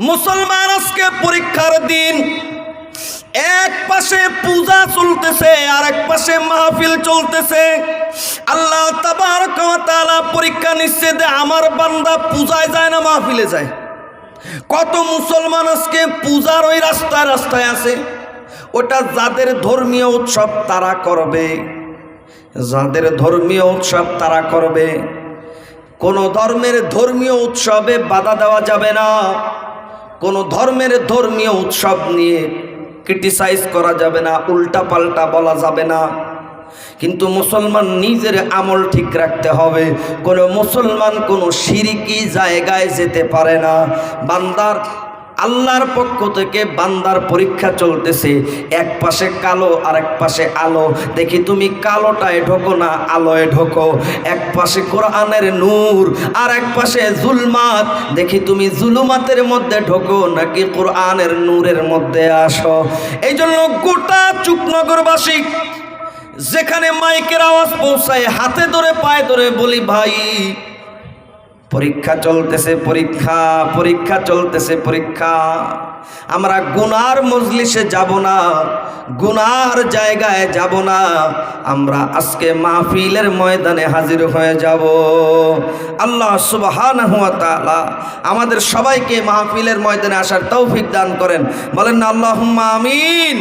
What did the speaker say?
মুসলমান আজকে পরীক্ষার দিন। এক পাশে পূজা চলতেছে আর এক পাশে মাহফিল চলতেছে। আল্লাহ তাবারক ওয়া তাআলা পরীক্ষা যে আমার বান্দা পূজায় যায় না, মাহফিলে যায়। কত মুসলমান আজকে পূজার ওই রাস্তায় রাস্তায় আছে। ওটা যাদের ধর্মীয় উৎসব তারা করবে। যাদের ধর্মীয় উৎসব তারা করবে। কোনো ধর্মের ধর্মীয় উৎসবে বাধা দেওয়া যাবে না। কোনো ধর্মের ধর্মীয় উৎসব নিয়ে ক্রিটিসাইজ করা যাবে না উল্টা পাল্টা বলা যাবে না। কিন্তু মুসলমান নিজের আমল ঠিক রাখতে হবে। কোনো মুসলমান কোনো সিরিকি জায়গায় যেতে পারে না। বান্দার আল্লাহর পক্ষ থেকে বান্দার পরীক্ষা চলতেছে। এক পাশে কালো আর এক পাশে আলো। দেখি তুমি কালোটায় ঢোকো না আলোয় ঢোকো। এক পাশে কোরআনের নূর আর এক পাশে জুলমাত। দেখি তুমি জুলুমাতের মধ্যে ঢোকো নাকি কোরআনের নূরের মধ্যে আসো। এই জন্য গোটা চুকনগরবাসী, যেখানে মাইকের আওয়াজ পৌঁছায়, হাতে ধরে, পায়ে ধরে বলি, ভাই পরীক্ষা চলতেছে, পরীক্ষা পরীক্ষা চলতেছে, পরীক্ষা। আমরা গুনার মজলিসে যাব না, গুনার জায়গায় যাব না। আমরা আজকে মাহফিলের ময়দানে হাজির হয়ে যাব। আল্লাহ তাআলা আমাদের সবাইকে মাহফিলের ময়দানে আসার তৌফিক দান করেন। বলেন না, আল্লাহুম্মা আমিন।